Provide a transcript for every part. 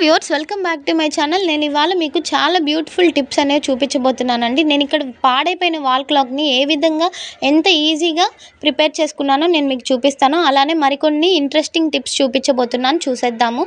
Viewers welcome back to my channel. నేను ఇవాళ మీకు చాలా బ్యూటిఫుల్ టిప్స్ అనేవి చూపించబోతున్నానండి. నేను ఇక్కడ పాడైపోయిన వాల్ క్లాక్ని ఏ విధంగా ఎంత ఈజీగా ప్రిపేర్ చేసుకున్నానో నేను మీకు చూపిస్తాను. అలానే మరికొన్ని ఇంట్రెస్టింగ్ టిప్స్ చూపించబోతున్నాను. చూసేద్దాము.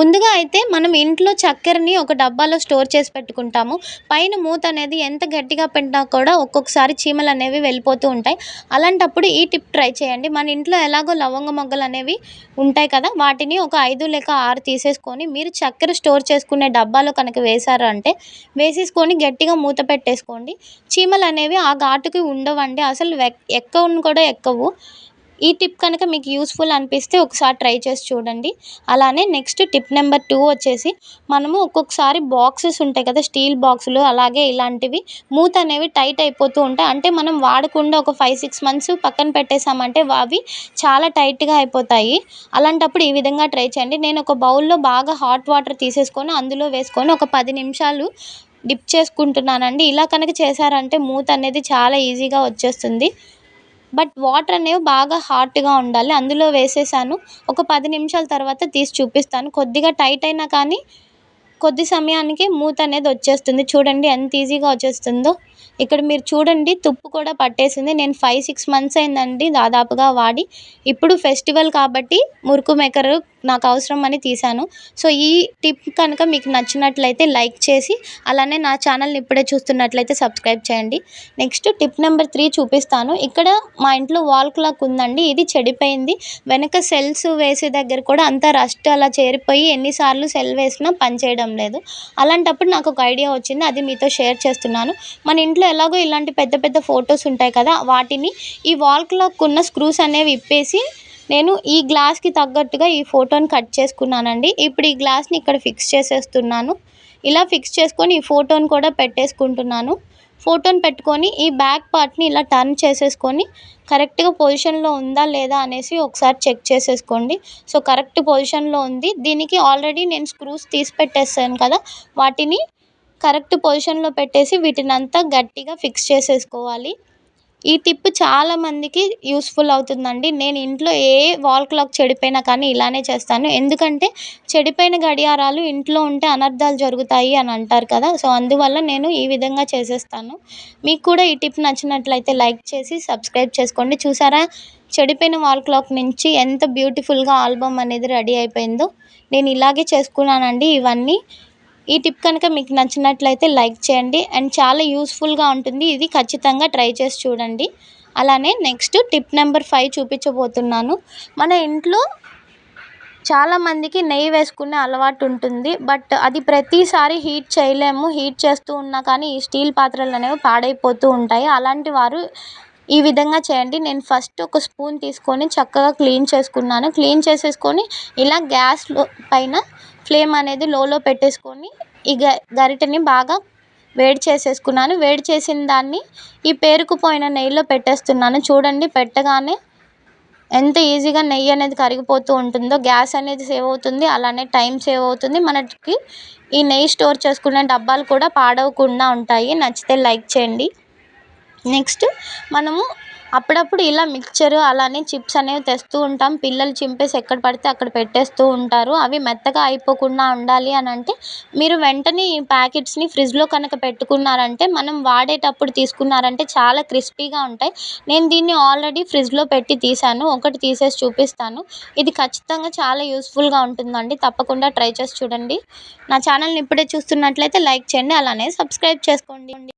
ముందుగా అయితే మనం ఇంట్లో చక్కెరని ఒక డబ్బాలో స్టోర్ చేసి పెట్టుకుంటాము. పైన మూత అనేది ఎంత గట్టిగా పెట్టినా కూడా ఒక్కొక్కసారి చీమలు అనేవి వెళ్ళిపోతూ ఉంటాయి. అలాంటప్పుడు ఈ టిప్ ట్రై చేయండి. మన ఇంట్లో ఎలాగో లవంగ మొగ్గలు అనేవి ఉంటాయి కదా వాటిని ఒక ఐదు లేక ఆరు తీసేసుకొని మీరు చక్క చక్కెర స్టోర్ చేసుకునే డబ్బాలో కనుక వేశారు అంటే వేసేసుకొని గట్టిగా మూత పెట్టేసుకోండి. చీమలు అనేవి ఆ ఘాటుకి ఉండవండి. అసలు ఎక్కవును కూడా ఎక్కవు. ఈ టిప్ కనుక మీకు యూస్ఫుల్ అనిపిస్తే ఒకసారి ట్రై చేసి చూడండి. అలానే నెక్స్ట్ టిప్ నెంబర్ టూ వచ్చేసి మనము ఒక్కొక్కసారి బాక్సెస్ ఉంటాయి కదా స్టీల్ బాక్సులు అలాగే ఇలాంటివి మూత అనేవి టైట్ అయిపోతూ ఉంటాయి. అంటే మనం వాడకుండా ఒక ఫైవ్ సిక్స్ మంత్స్ పక్కన పెట్టేసామంటే అవి చాలా టైట్గా అయిపోతాయి. అలాంటప్పుడు ఈ విధంగా ట్రై చేయండి. నేను ఒక బౌల్లో బాగా హాట్ వాటర్ తీసేసుకొని అందులో వేసుకొని ఒక పది నిమిషాలు డిప్ చేసుకుంటున్నానండి. ఇలా కనుక చేశారంటే మూత అనేది చాలా ఈజీగా వచ్చేస్తుంది. బట్ వాటర్ అనేవి బాగా హాట్గా ఉండాలి. అందులో వేసేసాను. ఒక పది నిమిషాల తర్వాత తీసి చూపిస్తాను. కొద్దిగా టైట్ అయినా కానీ కొద్ది సమయానికి మూత అనేది వచ్చేస్తుంది. చూడండి ఎంత ఈజీగా వచ్చేస్తుందో. ఇక్కడ మీరు చూడండి తుప్పు కూడా పట్టేసింది. నేను ఫైవ్ సిక్స్ మంత్స్ అయిందండి దాదాపుగా వాడి. ఇప్పుడు ఫెస్టివల్ కాబట్టి మురుకు మేకరు నాకు అవసరం అని తీశాను. సో ఈ టిప్ కనుక మీకు నచ్చినట్లయితే లైక్ చేసి అలానే నా ఛానల్ని ఇప్పుడే చూస్తున్నట్లయితే సబ్స్క్రైబ్ చేయండి. నెక్స్ట్ టిప్ నెంబర్ త్రీ చూపిస్తాను. ఇక్కడ మా ఇంట్లో వాల్ క్లాక్ ఉందండి. ఇది చెడిపోయింది. వెనక సెల్స్ వేసే దగ్గర కూడా అంతా రస్ట్ అలా చేరిపోయి ఎన్నిసార్లు సెల్ వేసినా పనిచేయడం లేదు. అలాంటప్పుడు నాకు ఒక ఐడియా వచ్చింది. అది మీతో షేర్ చేస్తున్నాను. మన ఇంట్లో ఎలాగో ఇలాంటి పెద్ద పెద్ద ఫొటోస్ ఉంటాయి కదా వాటిని ఈ వాల్ క్లాక్ ఉన్న స్క్రూస్ అనేవి ఇప్పేసి నేను ఈ గ్లాస్కి తగ్గట్టుగా ఈ ఫోటోని కట్ చేసుకున్నానండి. ఇప్పుడు ఈ గ్లాస్ని ఇక్కడ ఫిక్స్ చేసేస్తున్నాను. ఇలా ఫిక్స్ చేసుకొని ఈ ఫోటోని కూడా పెట్టేసుకుంటున్నాను. ఫోటోని పెట్టుకొని ఈ బ్యాక్ పార్ట్ని ఇలా టర్న్ చేసేసుకొని కరెక్ట్గా పొజిషన్లో ఉందా లేదా అనేసి ఒకసారి చెక్ చేసేసుకోండి. సో కరెక్ట్ పొజిషన్లో ఉంది. దీనికి ఆల్రెడీ నేను స్క్రూస్ తీసి పెట్టేస్తాను కదా. వాటిని కరెక్ట్ పొజిషన్లో పెట్టేసి వీటిని అంతా గట్టిగా ఫిక్స్ చేసేసుకోవాలి. ఈ టిప్ చాలామందికి యూస్ఫుల్ అవుతుందండి. నేను ఇంట్లో ఏ వాల్ క్లాక్ చెడిపోయినా కానీ ఇలానే చేస్తాను. ఎందుకంటే చెడిపోయిన గడియారాలు ఇంట్లో ఉంటే అనర్థాలు జరుగుతాయి అని అంటారు కదా. సో అందువల్ల నేను ఈ విధంగా చేసేస్తాను. మీకు కూడా ఈ టిప్ నచ్చినట్లయితే లైక్ చేసి సబ్స్క్రైబ్ చేసుకోండి. చూసారా? చెడిపోయిన వాల్ క్లాక్ నుంచి ఎంత బ్యూటిఫుల్గా ఆల్బమ్ అనేది రెడీ అయిపోయిందో. నేను ఇలాగే చేసుకున్నానండి ఇవన్నీ. ఈ టిప్ కనుక మీకు నచ్చినట్లయితే లైక్ చేయండి అండ్ చాలా యూస్ఫుల్గా ఉంటుంది. ఇది ఖచ్చితంగా ట్రై చేసి చూడండి. అలానే నెక్స్ట్ టిప్ నెంబర్ ఫైవ్ చూపించబోతున్నాను. మన ఇంట్లో చాలామందికి నెయ్యి వేసుకునే అలవాటు ఉంటుంది. బట్ అది ప్రతిసారి హీట్ చేయలేము. హీట్ చేస్తూ ఉన్నా కానీ ఈ స్టీల్ పాత్రలు అనేవి పాడైపోతూ ఉంటాయి. అలాంటి వారు ఈ విధంగా చేయండి. నేను ఫస్ట్ ఒక స్పూన్ తీసుకొని చక్కగా క్లీన్ చేసుకున్నాను. క్లీన్ చేసేసుకొని ఇలా గ్యాస్ పైన ఫ్లేమ్ అనేది లోలో పెట్టేసుకొని ఈ గ గరిటెని బాగా వేడి చేసేసుకున్నాను. వేడి చేసిన దాన్ని ఈ పేరుకుపోయిన నెయ్యిలో పెట్టేస్తున్నాను. చూడండి పెట్టగానే ఎంత ఈజీగా నెయ్యి అనేది కరిగిపోతూ ఉంటుందో గ్యాస్ అనేది సేవ్ అవుతుంది అలానే టైం సేవ్ అవుతుంది. మనకి ఈ నెయ్యి స్టోర్ చేసుకునే డబ్బాలు కూడా పాడవకుండా ఉంటాయి. నచ్చితే లైక్ చేయండి. నెక్స్ట్ మనము అప్పుడప్పుడు ఇలా మిక్చర్ అలానే చిప్స్ అనేవి తెస్తూ ఉంటాం. పిల్లలు చింపేసి ఎక్కడ పడితే అక్కడ పెట్టేస్తూ ఉంటారు. అవి మెత్తగా అయిపోకుండా ఉండాలి అని అంటే మీరు వెంటనే ఈ ప్యాకెట్స్ని ఫ్రిడ్జ్లో కనుక పెట్టుకున్నారంటే మనం వాడేటప్పుడు తీసుకున్నారంటే చాలా క్రిస్పీగా ఉంటాయి. నేను దీన్ని ఆల్రెడీ ఫ్రిడ్జ్లో పెట్టి తీసాను ఒకటి తీసేసి చూపిస్తాను. ఇది ఖచ్చితంగా చాలా యూస్ఫుల్గా ఉంటుందండి. తప్పకుండా ట్రై చేసి చూడండి. నా ఛానల్ని ఇప్పుడే చూస్తున్నట్లయితే లైక్ చేయండి. అలానే సబ్స్క్రైబ్ చేసుకోండి.